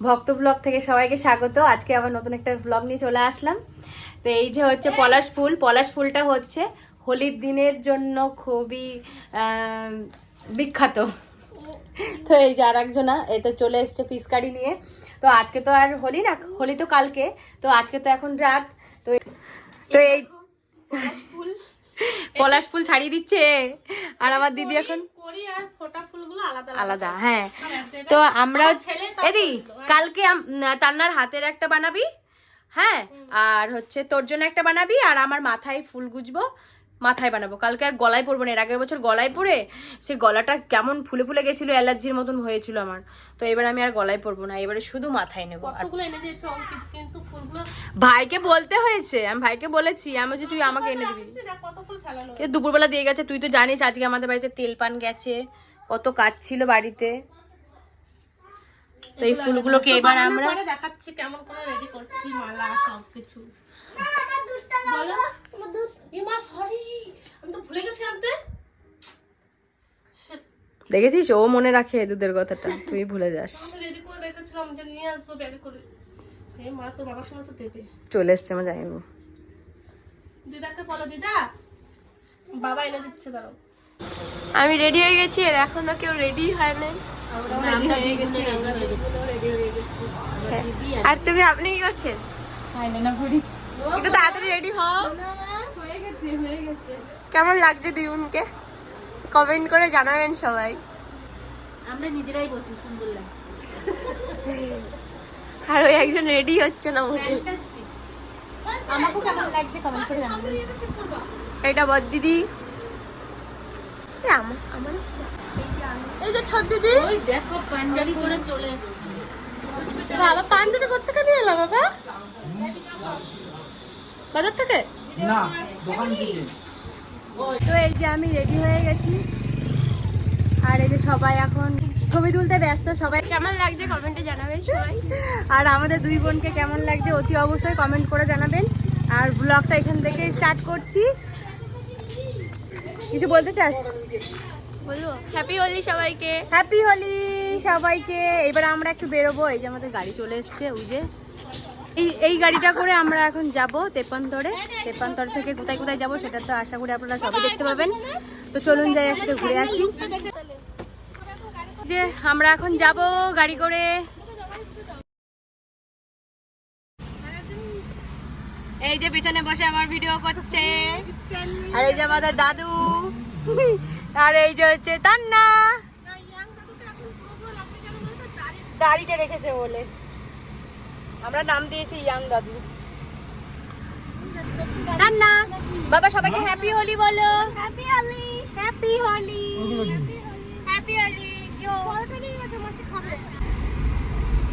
ভক্ত ব্লগ থেকে সবাইকে স্বাগত। আজকে আবার নতুন একটা ব্লগ নিয়ে চলে আসলাম। তো এই যে হচ্ছে পলাশ ফুল পলাশ ফুলটা হচ্ছে হোলির দিনের জন্য খুবই বিখ্যাত। তো এই যে আর একজনা এই তো চলে এসছে পিসকারি নিয়ে। তো আজকে তো আর হোলি না হোলি তো কালকে। তো আজকে তো এখন রাত। তো তো এই ফুল। পলাশ ফুল ছাড়িয়ে দিচ্ছে। আর আমার দিদি এখন করি আর ফোটা ফুলগুলো আলাদা আলাদা হ্যাঁ। তো আমরা এদি কালকে তান্নার হাতের একটা বানাবি হ্যাঁ? আর হচ্ছে তোর জন্য একটা বানাবি আর আমার মাথায় ফুল গুজবো মাথায় বানাবো। কালকে আর গলায় পরবো না এর আগের বছর গলায় পরে সে গলাটা কেমন ফুলে ফুলে গেছিল অ্যালার্জির মতন হয়েছিল আমার। তো এবার আমি আর গলায় পরবো না এবারে শুধু মাথায় নেব। ভাইকে বলতে হয়েছে আমি ভাইকে বলেছি আমি যে তুই আমাকে এনে দিবি। দুপুরবেলা দিয়ে গেছে তুই তো জানিস আজকে আমাদের বাড়িতে তেল পান গেছে কত কাজ ছিল বাড়িতে। তো এই ফুলগুলোকে এবার আমরা দেখাচ্ছি কেমন করে রেডি করছি মালা সব কিছু বলো ইমা সরি আমি তো ভুলে গেছি আনতে। দেখেছিস? ও মনে রাখে দুধের কথাটা। তুই ভুলে যাস। রেডি করে রেখেছিলাম যে নিয়ে আসব ব্যাগে করে। মা তো বাবার সঙ্গে তো দেবে। চলে এসছে আমার জানিব দিদাকে বলো দিদা। বাবা এনে দিচ্ছে দাঁড়াও। আমি রেডি হয়ে গেছি আর এখনও কেউ রেডি হয় নাই। আর তুমি আপনি কি করছেন? একটু তাড়াতাড়ি রেডি হও। হয়ে গেছে হয়ে গেছে। কেমন লাগছে দুই বোনকে কমেন্ট করে জানাবেন সবাই। আমরা নিজেরাই বলছি সুন্দর লাগছে। আর ওই একজন রেডি হচ্ছে না মোটে আমাকে কেমন লাগছে কমেন্ট করে জানাবেন। এটা বদ দিদি। এই যে ছোট দিদি। ওই দেখো পাঞ্জাবি পরে চলে এসেছে। বাবা পাঞ্জাবি কোথেকে নিয়ে এলো বাবা? বাজার থেকে? তো এই যে আমি রেডি হয়ে গেছি। আর এই যে সবাই এখন ছবি তুলতে ব্যস্ত সবাই কেমন লাগছে কমেন্টে জানাবেন সবাই। আর আমাদের দুই বোনকে কেমন লাগছে অতি অবশ্যই কমেন্ট করে জানাবেন। আর ব্লগটা এখান থেকে স্টার্ট করছি। কিছু বলতে চাস? বলব হ্যাপি হোলি সবাইকে। হ্যাপি হোলি সবাইকে। এবার আমরা একটু বেরোবো এই যে আমাদের গাড়ি চলে এসছে ওই যে। এই এই গাড়িটা করে আমরা এখন যাব তেপান্তরে। তেপান্তর থেকে কোথায় কোথায় যাব সেটা তো আশা করি আপনারা সবাই দেখতে পাবেন। তো চলুন যাই একসাথে ঘুরে আসি। যে আমরা এখন যাব গাড়ি করে। এই যে পিছনে বসে আমার ভিডিও করছে। আর এই যে আমাদের দাদু। আর এই যে হচ্ছে তান্না। দাড়িটা রেখেছে বলে। আমরা নাম দিয়েছি ইয়াং দাদু। তান্না বাবা সবাইকে হ্যাপি হোলি বলো। Happy Holi happy Holi happy Holi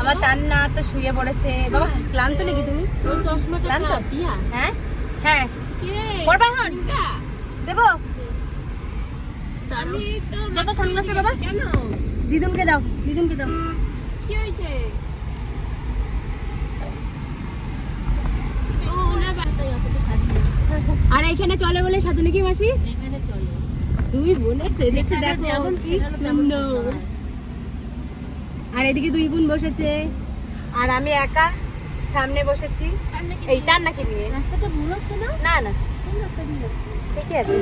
আমার তান্না তো শুয়ে পড়েছে। বাবা ক্লান্ত নাকি তুমি? চশমা ক্লান্ত? হ্যাঁ? হ্যাঁ। পড়বা এখন দেবো? যত সানগ্লাসটা বাবা কেন? দিদুনকে দাও দিদুনকে দাও। কি হয়েছে? আর এখানে চলে বলে সাধু নাকি মাসি? এখানে চলে। দুই বোনে সেজেছে দেখো কি সুন্দর। আর এদিকে দুই বোন বসেছে। আর আমি একা সামনে বসেছি। এই তার নাকি নিয়ে রাস্তাটা ভুল হচ্ছে না? না না। ঠিকই আছে।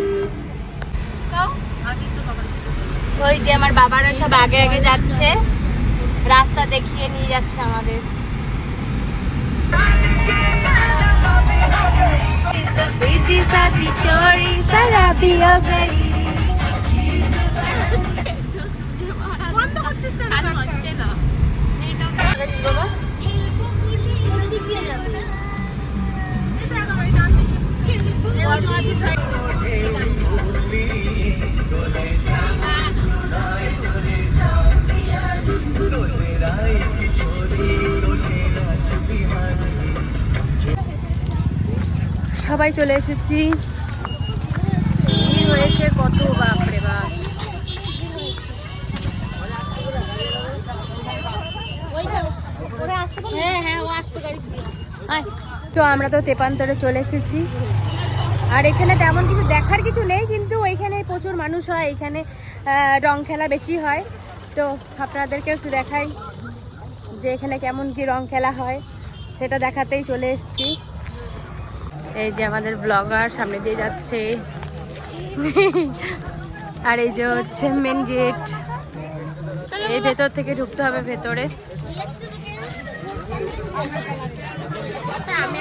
ওই যে আমার বাবারা সব আগে আগে যাচ্ছে। রাস্তা দেখিয়ে নিয়ে যাচ্ছে আমাদের। सीधी সবাই চলে এসেছি। হয়েছে? কত বাপরে বাপ। হ্যাঁ হ্যাঁ। তো আমরা তো তেপান্তরে চলে এসেছি। আর এখানে তেমন কিছু দেখার কিছু নেই, কিন্তু ওইখানে প্রচুর মানুষ হয়। এখানে রং খেলা বেশি হয়। তো আপনাদেরকে একটু দেখাই যে এখানে কেমন কি রং খেলা হয়। সেটা দেখাতেই চলে এসেছি। এই যে আমাদের ব্লগার সামনে দিয়ে যাচ্ছে। আর এই যে হচ্ছে মেন গেট এই ভেতর থেকে ঢুকতে হবে ভেতরে। আমি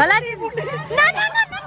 ভালো আছিস? না না না না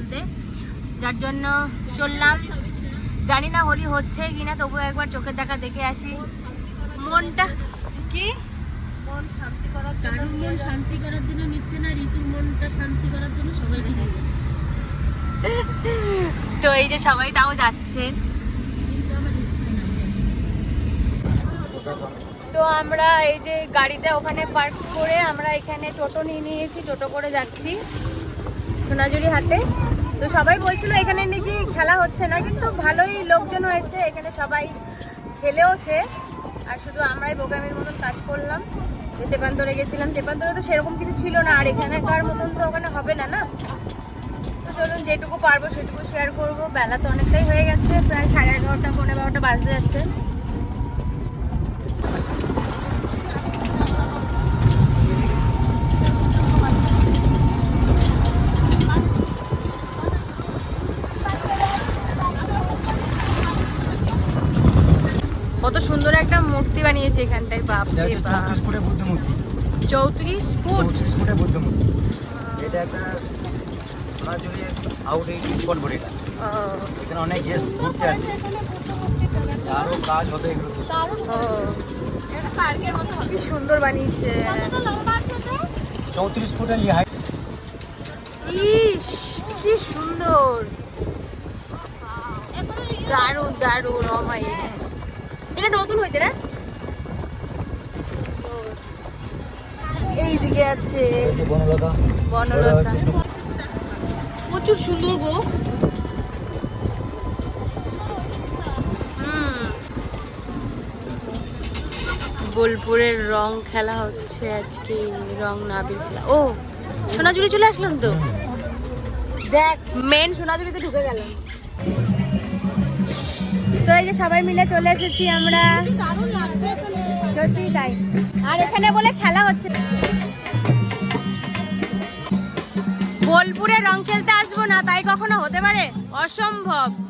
বলতে। যার জন্য চললাম। জানি না হোলি হচ্ছে কি না তবু একবার চোখের দেখা দেখে আসি। মনটা কি? মন করার মন শান্তি করার জন্য নিচ্ছে না ঋতুর মনটা শান্তি করার জন্য সবাইকে তো এই যে সবাই তাও যাচ্ছে। তো তো আমরা এই যে গাড়িটা ওখানে পার্ক করে আমরা এখানে টোটো নিয়ে নিয়েছি টোটো করে যাচ্ছি সোনাঝুরি হাটে। তো সবাই বলছিল এখানে নাকি খেলা হচ্ছে না, কিন্তু ভালোই লোকজন হয়েছে, এখানে সবাই খেলেওছে। আর শুধু আমরাই বোগামের মতন কাজ করলাম। যে তেপান্তরে গেছিলাম, তেপান্তরে তো সেরকম কিছু ছিল না, আর এখানকার মতন তো ওখানে হবে না না? তো চলুন যেটুকু পারব সেটুকু শেয়ার করব। বেলা তো অনেকটাই হয়ে গেছে, প্রায় সাড়ে এগারোটা পনেরো বারোটা বাজতে যাচ্ছে কত সুন্দর একটা মূর্তি বানিয়েছে এখানটায় বাপ রে বাপ। চৌত্রিশ ফুটের বুদ্ধ মূর্তি চৌত্রিশ ফুট? চৌত্রিশ ফুটের বুদ্ধ মূর্তি এটা একটা সোনাঝুরি আউট এই স্পট বলে এটা। এখানে অনেক গেস্ট ঘুরতে আসে। আরও কাজ হবে এগুলো। কি সুন্দর বানিয়েছে। চৌত্রিশ ফুটের ইয়ে হাইট ইস কি সুন্দর। দারুণ দারুণ। ও ভাই এটা নতুন হয়েছে না? এইদিকে আছে প্রচুর সুন্দর গো। বোলপুরের রং খেলা হচ্ছে আজকে, রং নাবির খেলা। ও, সোনাঝুরি চলে আসলাম তো? দেখ মেন সোনাঝুরিতে ঢুকে গেলাম। তো এই যে সবাই মিলে চলে এসেছি আমরা। সত্যি তাই। আর এখানে বলে খেলা হচ্ছে। বোলপুরে রং খেলতে আসব না, তাই কখনো হতে পারে? অসম্ভব।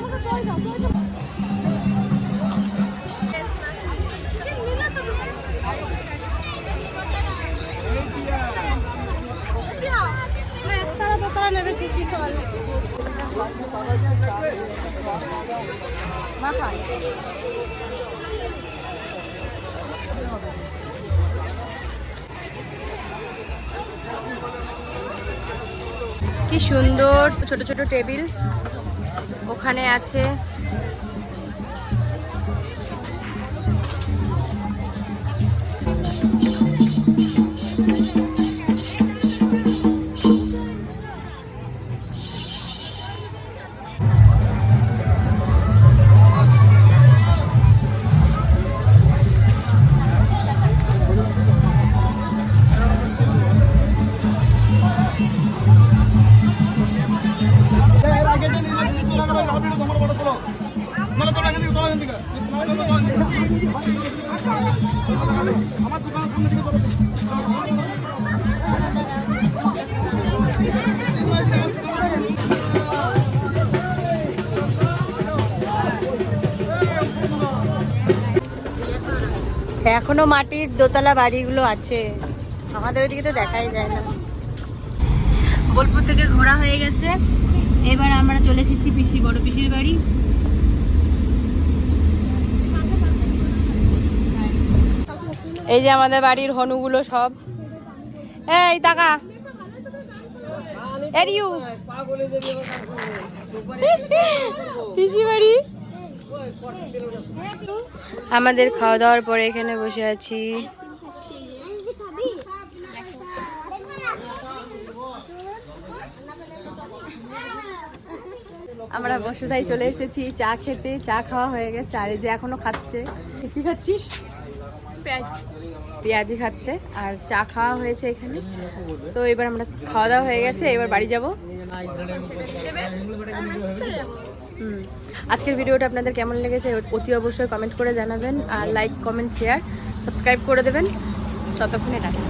সুন্দর ছোট ছোট টেবিল। ওখানে আছে এখনও মাটির দোতলা বাড়িগুলো আছে। আমাদের ওইদিকে তো দেখাই যায় না। বোলপুর থেকে ঘোরা হয়ে গেছে। এবার আমরা চলে এসেছি পিসি, বড় পিসির বাড়ি। এই যে আমাদের বাড়ির হনুগুলো সব। এই টাকা বাড়ি আমাদের খাওয়া দাওয়ার পরে এখানে বসে আছি। আমরা বসুধাই চলে এসেছি, চা খেতে। চা খাওয়া হয়ে গেছে, আর এই যে এখনও খাচ্ছে। কি খাচ্ছিস? পেঁয়াজ। পেঁয়াজি খাচ্ছে আর চা খাওয়া হয়েছে এখানে। তো এবার আমরা খাওয়া দাওয়া হয়ে গেছে, এবার বাড়ি যাব। হুম। আজকের ভিডিওটা আপনাদের কেমন লেগেছে অতি অবশ্যই কমেন্ট করে জানাবেন আর লাইক কমেন্ট শেয়ার সাবস্ক্রাইব করে দেবেন। ততক্ষণে টাটা।